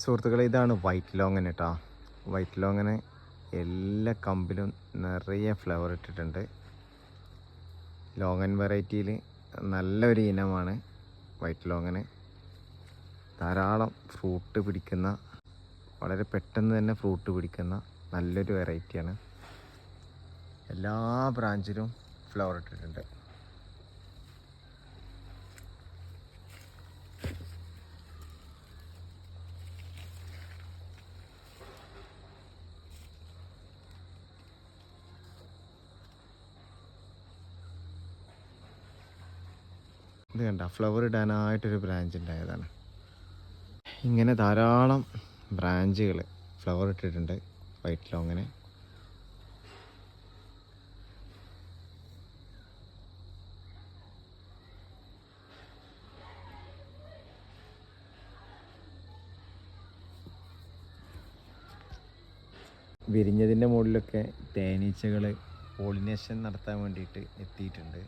സുഹൃത്തുക്കളെ ഇതാണ് white longan കേട്ടോ വൈറ്റ് ലോങ്ങന് എല്ലാ കമ്പിലും നിറയെ ഫ്ലവർ ഇട്ടിട്ടുണ്ട്. ലോങ്ങൻ വെറൈറ്റിയിൽ നല്ലൊരു ഇനമാണ് വൈറ്റ് ലോങ്ങന് ധാരാളം ഫ്രൂട്ട് പിടിക്കുന്ന വളരെ പെട്ടെന്ന് തന്നെ ഫ്രൂട്ട് പിടിക്കുന്ന നല്ലൊരു വെറൈറ്റിയാണ് എല്ലാ ബ്രാഞ്ചിലും ഫ്ലവർ ഇട്ടിട്ടുണ്ട്. ഇത് കണ്ട ഫ്ലവർ ഇടാനായിട്ടൊരു ബ്രാഞ്ച് ഉണ്ടായതാണ് ഇങ്ങനെ ധാരാളം ബ്രാഞ്ചുകൾ ഫ്ലവർ ഇട്ടിട്ടുണ്ട് വൈറ്റ് ലോങ്ങിനെ വിരിഞ്ഞതിന്റെ മുകളിലൊക്കെ തേനീച്ചകൾ പോളിനേഷൻ നടത്താൻ വേണ്ടിയിട്ട് എത്തിയിട്ടുണ്ട്.